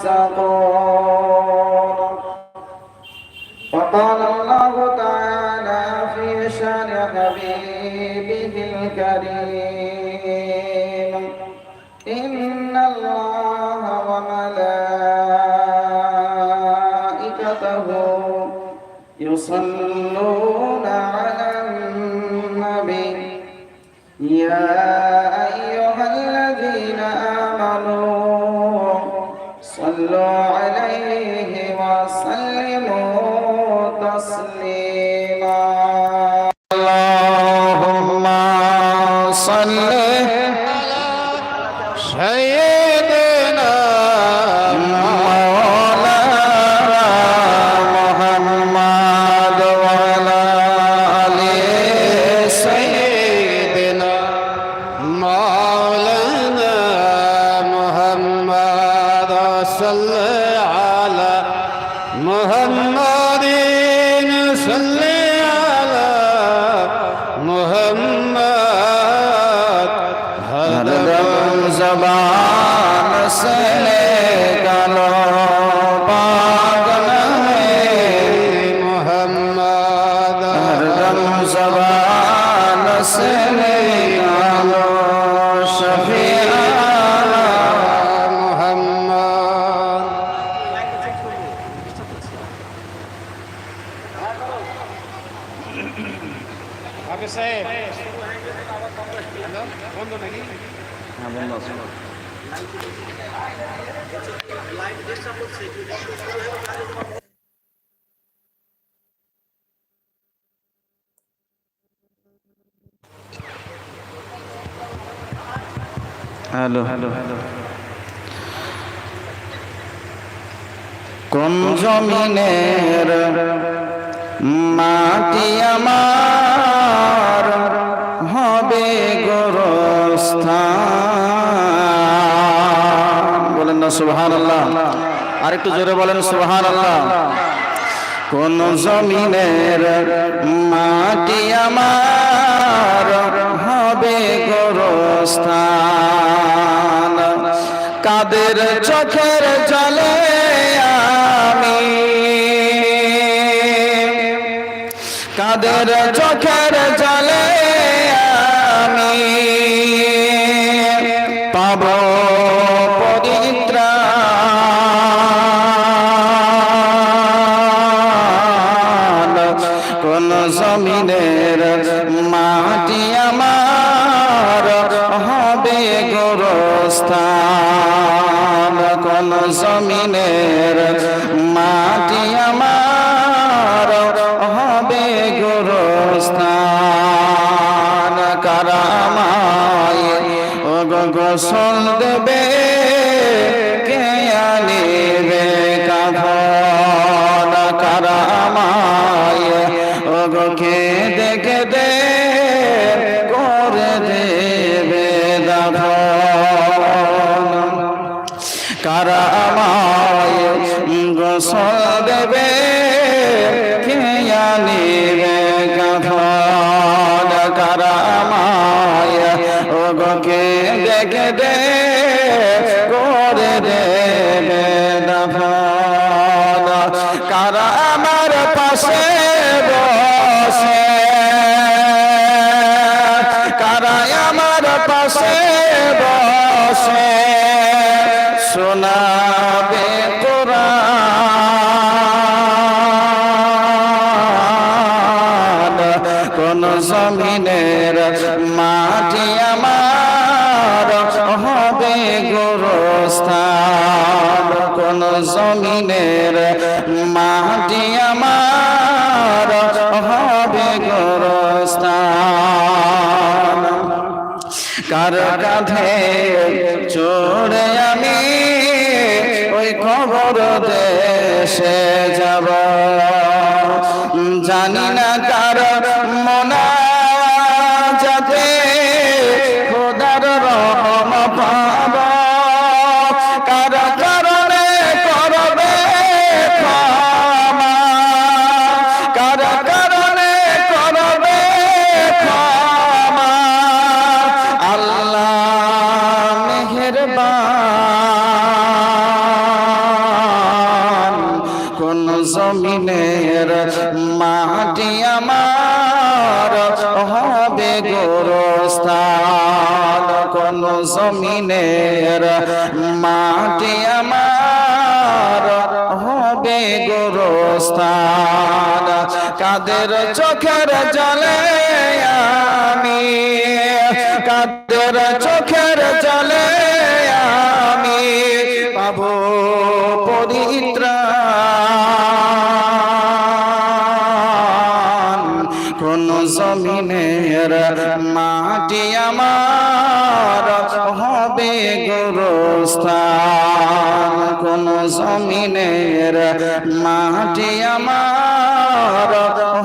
الزقوم وقال الله تعالى في شان حبيبه الكريم تسليما اللهم صل سيدنا مولانا محمد وعلى آل سيدنا مولانا محمد صل على محمد صل على محمد ہر دم زبان سے হাফিজ সাহেব। বন্ধ নাকি? হ্যালো। Hello hello. কোন জমিনের মাটি আমার হবে গোরস্থান। বলেন না সুবহান আল্লাহ আর একটু জোরে বলেন সুবহান আল্লাহ কোন জমিনের মাটি আমার হবে গোরস্থান। কাদের চোখের জলে আমি কাদের চোখের জলে আমি গোরস্থান কারামায় গোসল দেবে কে আনিবে কাফন কারামায় দেখে দে করে দেবে দাফন কারা আমার পাশে মাটি আমার হবে গোরস্থান। কাদের চোখের জলে আমি কাদের চোখের জলে জমিনের মাটি আমার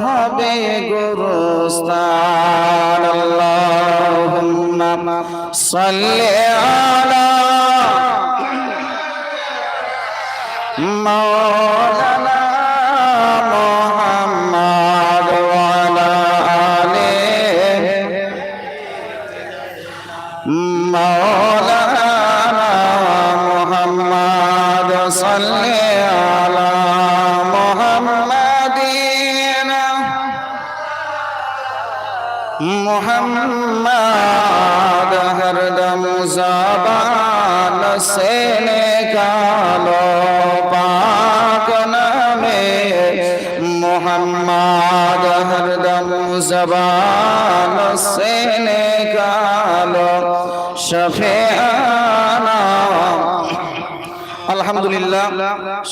হবে গুরুস্তান আল্লাহুম্মা আলা محمد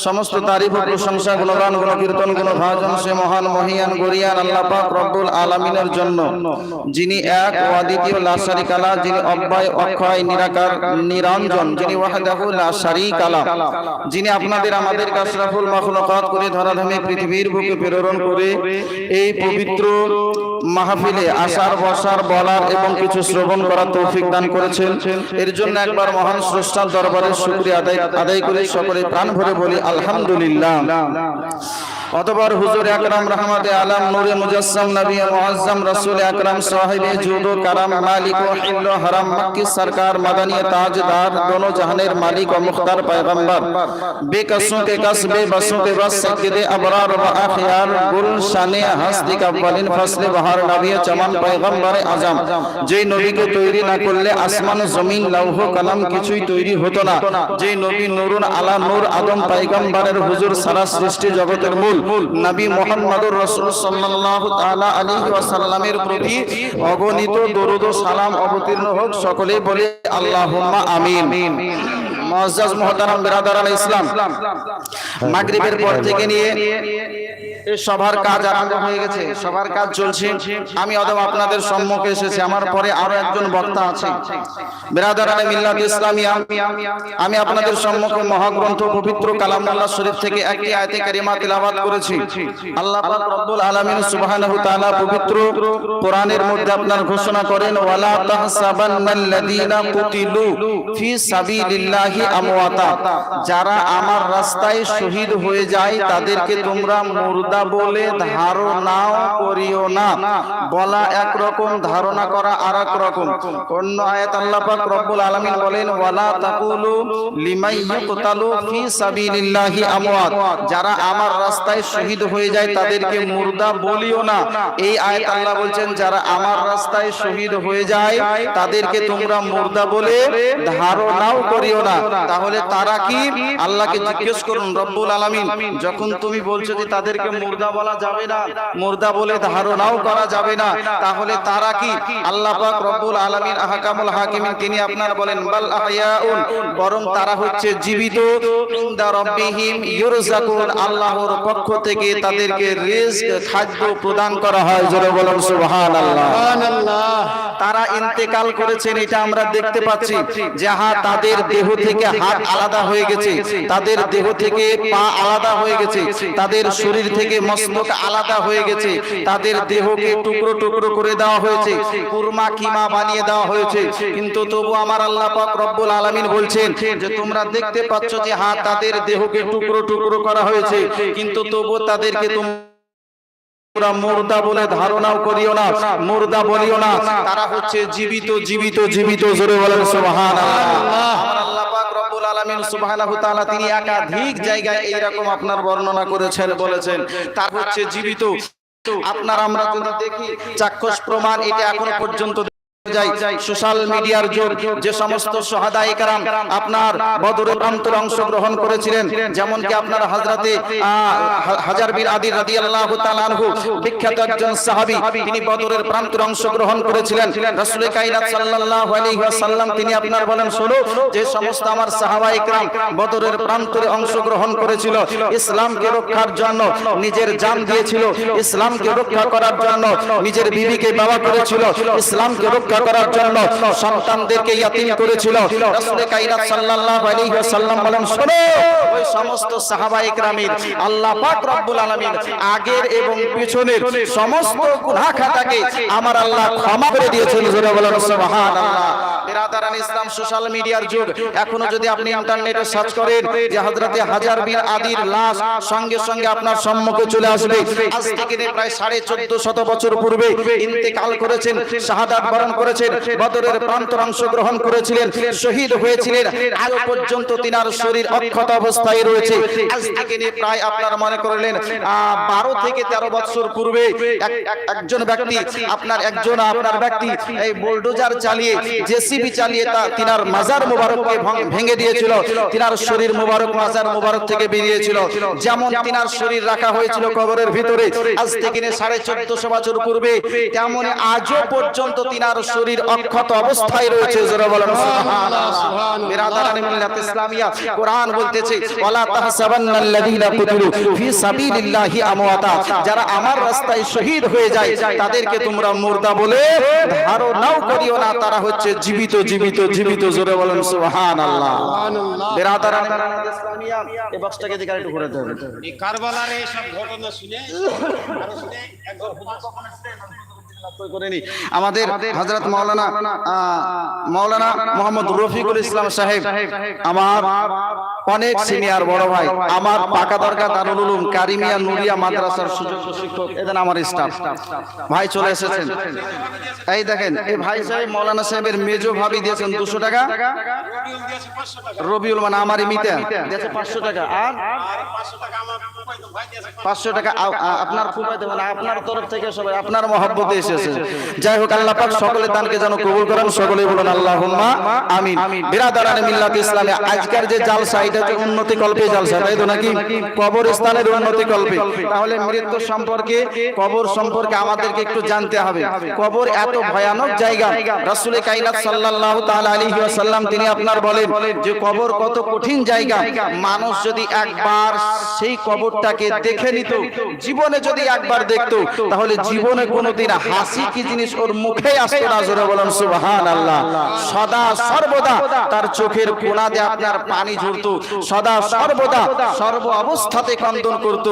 সমস্ত তারিফ ও প্রশংসা গুণগান গুণ কীর্তন গুণ ভাজন সে মহান মহিয়ান, গরিয়ান, আল্লাহ পাক রব্বুল আলামিনের জন্য, যিনি এক ও অদ্বিতীয় লা শারিকা লা, যিনি অব্যয়, অক্ষয়, নিরাকার, নিরঞ্জন, যিনি ওয়াহদাহু লা শারিকা লা, যিনি আপনাদের, আমাদের আশরাফুল মাখলুকাত করে ধরাধামে পৃথিবীর বুকে প্রেরণ করে, এই পবিত্র মাহফিলে আসার, বসার, বলার এবং কিছু শ্রবণ করার তৌফিক দান করেছেন। এর জন্য একবার মহান স্রষ্টার দরবারে শুক্রিয়া আদায় আদায় করে। সকলে প্রাণ ভরে বলি, আলহামদুলিল্লাহ। অতবার হুজুর আকরাম রহমতে আলম নূরে মুজাসসাম নবী মুআজ্জম রাসূল আকরাম সাহেব জুদু কারাম মালিক ও হিল হারাম মক্কি সরকার মাদানী তাজদার দোনো জাহানের মালিক ও মুখতার পয়গম্বর। বেকসোं के कस বসু কে বস सैयद আবরার ও আখিয়ার गुलशान हस्ती का वलिन फसले बहार नबी चमन পয়গম্বর আজম। যে নবী কে তৈরি না করলে আসমান জমিন লৌহ কলম কিছুই তৈরি হতো না। যে নবী নুরুন আলা নূর আদম পয়গম্বরের হুজুর সারা সৃষ্টি জগতের মূল। নবী মুহাম্মদুর রাসূল সাল্লাল্লাহু তাআলা আলাইহি ওয়াসাল্লামের প্রতি অগণিত দরুদ ও সালাম অবতীর্ণ হোক, সকলেই বলে আল্লাহুম্মা আমিন। মুআজ্জাজ মুহতারাম বিরাদারান ইসলাম। মাগরিবের পর থেকে নিয়ে সবার কাজ আরম্ভ হয়ে গেছে সবার কাজ চলছে। আমি অদম আপনাদের সম্মুখে এসেছি আমার পরে আরও একজন বক্তা আছে। বিরাদারানে মিল্লাত ইসলামিয়া আমি আপনাদের সম্মুখে মহাগ্রন্থ পবিত্র কালামুল্লাহ শরীফ থেকে একটি আয়াতে কারিমা তিলাওয়াত করেছি। আল্লাহ পাক রব্বুল আলামিন সুবহানাহু তাআলা পবিত্র কোরআনের মধ্যে আপনার ঘোষণা করেন ওয়ালা তাহসাবান্নাল্লাযীনা কুতিলু ফি সাবিলিল্লাহি আমওয়াতা। যারা আমার রাস্তায় শহীদ হয়ে যায় তাদেরকে তোমরা মুর্দা বলে ধারণাও করিও না। বলা একরকম, ধারণা করা আর এক রকম অন্য আয়াত আল্লাহ পাক রব্বুল আলামিন বলেন, ওয়ালা তাকুলু লিমাই ইউকতালু ফি সাবিলিল্লাহি আমওয়াত। যারা আমার রাস্তায় শহীদ হয়ে যায়, তাদেরকে মুর্দা বলিও না। এই আয়াত আল্লাহ বলছেন, যারা আমার রাস্তায় শহীদ হয়ে যায়, তাদেরকে তোমরা মুর্দা বলে ধারণাও করিও না। তাহলে তারা কি? আল্লাহকে জিজ্ঞেস করুন, রব্বুল আলামিন, যখন তুমি বলছো যে তাদেরকে মুর্দা বলা যাবে না। মুর্দা বলে ধারণাও করা যাবে না। তাহলে তারা কি? আল্লাহ পাক রব্বুল আলামিন আহকামুল হাকিমিন তিনি আপনার বলেন বাল আহয়াউন বরং তারা হচ্ছে জীবিত। ইনদা রাব্বিহিম ইউরযাকুন আল্লাহর পক্ষ থেকে তাদেরকে রিজক খাদ্য প্রদান করা হয়। জোরে বলুন সুবহানাল্লাহ। তারা ইন্তেকাল করেছেন এটা আমরা দেখতে পাচ্ছি যে হ্যাঁ তাদের দেহ থেকে হাত আলাদা হয়ে গেছে। তাদের দেহ থেকে পা আলাদা হয়ে গেছে। তাদের শরীর থেকে মস্তক আলাদা হয়ে গেছে। তাদের দেহকে টুকরো টুকরো করে দেওয়া হয়েছে। কুরমা কিমা বানিয়ে দেওয়া হয়েছে। কিন্তু তবু আমার আল্লাহ পাক রব্বুল আলামিন বলছেন যে তোমরা দেখতে পাচ্ছ যে হ্যাঁ তাদের দেহকে টুকরো টুকরো করা হয়েছে। কিন্তু তবু তাদেরকে তোমরা তারা তিনি একাধিক জায়গায় এইরকম আপনার বর্ণনা করেছেন, বলেছেন। তা হচ্ছে জীবিত। আপনার আমরা যদি দেখি, চাক্ষুষ প্রমাণ এটা এখনও পর্যন্ত যাই সোশ্যাল মিডিয়ার যুগ যে সমস্ত সহাদাই কারাম আপনার বদরের অন্তর অংশগ্রহণ করেছিলেন যেমন কি আপনার হাজরাতে হাজার বিন আদি রাদিয়াল্লাহু তাআলা আনহু বিখ্যাত একজন সাহাবী তিনি বদরের প্রান্তরে অংশগ্রহণ করেছিলেন রাসূল কায়নাত সাল্লাল্লাহু আলাইহি ওয়াসাল্লাম তিনি আপনার বলেন শোনো যে সমস্ত আমার সাহাবায়ে کرام বদরের প্রান্তরে অংশগ্রহণ করেছিল ইসলামকে রক্ষার জন্য নিজের জান দিয়েছিল ইসলামকে রক্ষা করার জন্য নিজের বিবিকে বাবা করেছিল ইসলামকে রক্ষা রক্ষা করার জন্য সন্তানদেরকে ইয়াতিম করেছিল। রাসূলে কাইনাত সাল্লাল্লাহু আলাইহি ওয়াসাল্লাম বলেন, শুনো, ওই সমস্ত সাহাবায়ে کرامের আল্লাহ পাক রব্বুল আলামিন আগের এবং পিছনের সমস্ত গুনাহ খাতাকে আমার আল্লাহ ক্ষমা করে দিয়েছেন। যারা বলেন, সুবহানাল্লাহ। বিরাদারান ইসলাম, সোশ্যাল মিডিয়ার যুগ। এখনও যদি আপনি ইন্টারনেটে সার্চ করেন যে হযরতে হাজার বিন আদির লাশ সঙ্গে সঙ্গে আপনার সম্মুখে চলে আসবে, আজ থেকে প্রায় 1450 বছর পূর্বে ইন্তেকাল করেছেন, শাহাদাত বরণ করে করেছেন, বদরের প্রান্তর অংশগ্রহণ করেছিলেন, শহীদ হয়েছিলেন। আজও পর্যন্ত তিনার শরীর অক্ষত অবস্থায় রয়েছে। আজ প্রায় আপনার মনে করলেন বারো থেকে তেরো বছর পূর্বে এক- এক- একজন ব্যক্তি, আপনার একজন আপনার ব্যক্তি, এই বুলডোজার চালিয়ে, জেসিবি চালিয়ে তা তিনার মাজার মুবারককে ভেঙে দিয়েছিল। তিনার শরীর মুবারক, মাজার মুবারক থেকে বেরিয়েছিল। যেমন তিনার শরীর রাখা হয়েছিল কবরের ভিতরে, আজ থেকে সাড়ে চোদ্দশো বছর পূর্বে, তেমন আজও পর্যন্ত তিনার শরীর অক্ষত অবস্থায় রয়েছে জোরে বলেন সুবহানাল্লাহ। বিরাদারানি মিল্লাত ইসলামিয়া কোরআন বলতেছে ওয়ালা তাহসাবান্নাল্লাযীনা কুতিলু ফি সাবিলিল্লাহি আমওয়াতা। যারা আমার রাস্তায় শহীদ হয়ে যায় তাদেরকে তোমরা মুর্দা বলে ধারণাও করিও না। তারা হচ্ছে জীবিত জীবিত জীবিত জোরে বলেন সুবহানাল্লাহ। বিরাদারানি মিল্লাত ইসলামিয়া এই বক্সটাকে দিকে একটু ঘুরে দেবেন এই কারবালার এই সব ঘটনা শুনে আরও শুনে একজন হুজুর আমাদের হযরত মাওলানা মাওলানা মোহাম্মদ রফিকুল ইসলাম সাহেব, আমার অনেক সিনিয়র বড় ভাই, আমার পাকা দরকার দারুল উলুম কারিমিয়া নুরিয়া মাদ্রাসার সুযোগ্য শিক্ষক, এদের আমার স্টাফ ভাই চলে এসেছেন। এই দেখেন, এই ভাই সাহেব মাওলানা সাহেবের মেজো ভাবি দিয়েছেন দুশো টাকা। রবিউল দিয়েছে 500 টাকা রবিউল মানে আমার মিতে। দিয়েছে পাঁচশো টাকা। আর? আর 500 টাকা আমার ফুফাইতো ভাই দিয়েছে 500 পাঁচশো টাকা আপনার ফুফাইতে মানে আপনার তরফ থেকে সবাই, আপনার মহব্বতে এসেছে যাই হোক আল্লাহ পাক সকলের দানকে যেন কবুল করেন সকলেই বলুন আল্লাহুম্মা আমিন। বিরাদারানে মিল্লাত ইসলামে আজকের যে জালসা এটা যে উন্নতি কল্পে জালসা তাই তো নাকি? কবর স্থানের উন্নতি কল্পে। তাহলে মৃত্যু সম্পর্কে কবর সম্পর্কে আমাদেরকে একটু জানতে হবে। কবর এত ভয়ানক জায়গা। রাসূল কায়নাত সাল্লাল্লাহু তাআলা আলাইহি ওয়াসাল্লাম তিনি আপনার বলেন যে কবর কত কঠিন জায়গা। মানুষ যদি একবার সেই কবরটাকে দেখে নিত জীবনে যদি একবার দেখতো তাহলে জীবনে কোনোদিন হাসি কি জিনিস ওর মুখে আসতো না? জোরে বলেন সুবহানাল্লাহ। সদা সর্বদা তার চোখের কোণা দিয়ে আপনার পানি ঝরতো। সদা সর্বদা সর্ব অবস্থাতে কন্দন করত।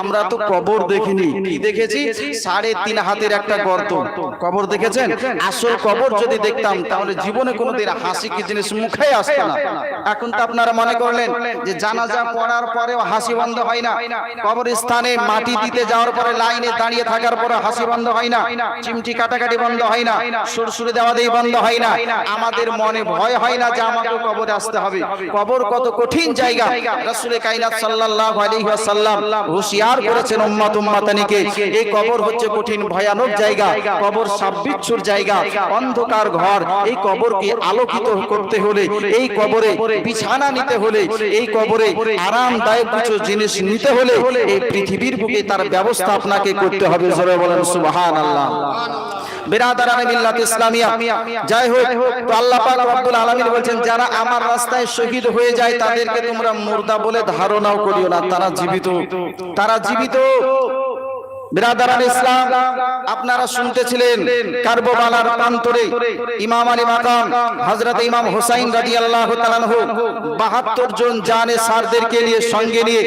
আমরা তো কবর দেখিনি। কি দেখেছি? সাড়ে তিন হাতের একটা গর্ত। কবর দেখেছেন? আসল কবর যদি দেখতাম তাহলে জীবনে কোনোদিন হাসি কি জিনিস মুখে আসতো না। এখন তো আপনারা মনে করলেন যে জানাজা পড়ার পরেও হাসি বন্ধ হয় না। কবরস্থানে মাটি দিতে যাওয়ার পরে লাইনে দাঁড়িয়ে থাকার পরে হাসি বন্ধ হয় না চিমটি কাটাকাটি বন্ধ হয় না। সুরসুরে দেওয়া দিয়ে বন্ধ হয় না। আমাদের মনে ভয় হয় না যে আমাকে কবরে আসতে হবে। কবর কত কঠিন জায়গা। রাসূল কায়নাত সাল্লাল্লাহু আলাইহি ওয়াসাল্লাম হুঁশিয়ার করেছেন উম্মত উম্মাতানিকে। এই কবর হচ্ছে কঠিন ভয়ানক জায়গা। কবর সাববিচ্ছুর জায়গা। অন্ধকার ঘর। এই কবরকে আলোকিত করতে হলে এই কবরে বিছানা নিতে হলে এই কবরে আরামদায়ক কিছু জিনিস নিতে হলে এই পৃথিবীর বুকে তার ব্যবস্থা আপনাকে করতে হবে। জোরে বলেন সুবহানাল্লাহ বিরাদারানে মিল্লাত ইসলামিয়া। যাই হোক তো আল্লাহ পাক রব্বুল আলামিন বলেন যারা আমার রাস্তায় শহীদ হয়ে যায় তাদেরকে তোমরা মুর্দা বলে ধারণাও করিও না তারা জীবিত। তারা জীবিত। বিরাদারান ইসলাম, আপনারা শুনতেছিলেন ইমাম ইমাম হুসাইন রাদিয়াল্লাহু তাআলা আনহু 72 জন জানে সারদেরকে নিয়ে সঙ্গে নিয়ে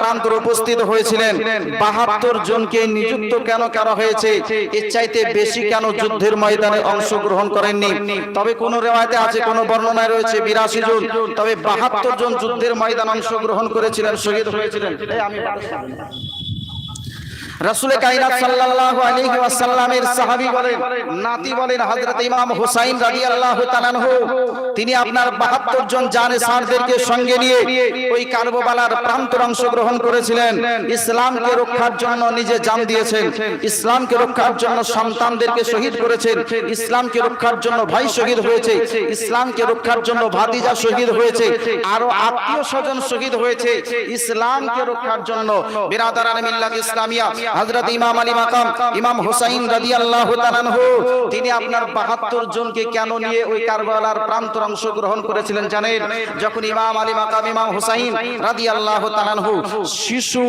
প্রান্তরে উপস্থিত হয়েছিলেন। 72 জনকে নিযুক্ত কেন করা হয়েছে? এর চাইতে বেশি কেন যুদ্ধের ময়দানে অংশগ্রহণ করেননি? তবে কোন রেওয়ায়েতে আছে, কোন বর্ণনায় রয়েছে 82 জন। তবে 72 জন যুদ্ধের ময়দানে অংশগ্রহণ করেছিলেন, শহীদ হয়েছিলেন। আমি রাসূলে কায়নাত সাল্লাল্লাহু আলাইহি ওয়াসাল্লামের সাহাবী বলেন নাতি বলেন হযরত ইমাম হুসাইন রাদিয়াল্লাহু তাআলা তিনি আপনার 72 জন জানেসারদেরকে সঙ্গে নিয়ে ওই কারবালার প্রান্তর অংশগ্রহণ করেছিলেন। ইসলামকে রক্ষার জন্য নিজে জান দিয়েছেন। ইসলামকে রক্ষার জন্য সন্তানদেরকে শহীদ করেছেন। ইসলামকে রক্ষার জন্য ভাই শহীদ হয়েছে। ইসলামকে রক্ষার জন্য ভাতিজা শহীদ হয়েছে। আরও আত্মীয় স্বজন শহীদ হয়েছে। ইসলামকে রক্ষার জন্য বিরাদারান মিল্লাত ইসলামিয়া হযরত ইমাম আলী মাকাম ইমাম হুসাইন রাদিয়াল্লাহু তাআলা আনহু তিনি আপনার 72 জনকে কেন নিয়ে ওই কারবালার প্রান্তর অংশগ্রহণ করেছিলেন জানেন? যখন ইমাম আলী মাকাম ইমাম হুসাইন রাদিয়াল্লাহু তাআলা আনহু শিশু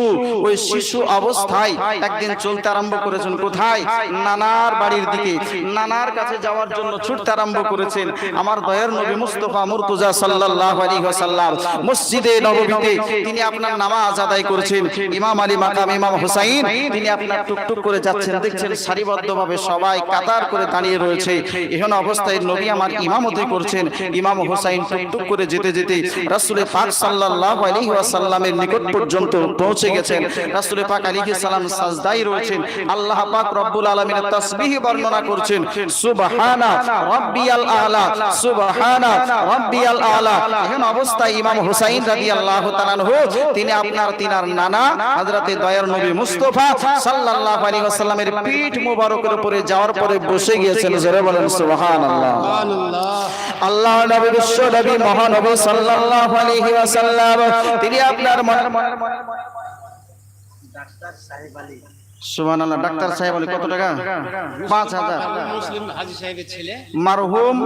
ওই শিশু অবস্থায় একদিন চলতে আরম্ভ করেছেন কোথায়? নানার বাড়ির দিকে। নানার কাছে যাওয়ার জন্য ছুটতে আরম্ভ করেছেন। আমার দয়ার নবী মুস্তাফা মুর্তজা সাল্লাল্লাহু আলাইহি ওয়াসাল্লাম মসজিদে নববীতে তিনি আপনার নামাজ আদায় করেছেন ইমাম আলী মাকাম ইমাম হুসাইন তিনি আপনার টুকটুক করে যাচ্ছেন দেখছেন সারিবদ্ধভাবে সবাই কাতার করে দাঁড়িয়ে রয়েছে। এহেন অবস্থায় নবী আমার ইমামতি করছেন। ইমাম হুসাইন টুকটুক করে যেতে যেতে রাসূলে পাক সাল্লাল্লাহু আলাইহি ওয়াসাল্লামের নিকট পর্যন্ত পৌঁছে গেছেন। রাসূলে পাক আলাইহিস সালাম সাজদায় রয়েছেন। আল্লাহ পাক রব্বুল আলামিনের তাসবিহ বর্ণনা করছেন। সুবহানা রাব্বিয়াল আলা। সুবহানা রাব্বিয়াল আলা। এহেন অবস্থায় ইমাম হুসাইন রাদিয়াল্লাহু তাআলা তিনি আপনার তিনার নানা হযরতে দয়ার নবী মুস্তাফা সাল্লাল্লাহু আলাইহি ওয়াসাল্লামের পিঠ মুবারকের উপরে যাওয়ার পরে বসে গিয়েছেন জোরে বলেন সুবহানাল্লাহ। আল্লাহ নবী বিশ্ব নবী মহানবী সাল্লাল্লাহু আলাইহি ওয়াসাল্লাম তিনি আপনার মনে সুবহানাল্লাহ ডাক্তার সাহেব বলে কত টাকা? পাঁচ হাজার। মুসলিম হাজি সাহেবের ছেলে। মারহুম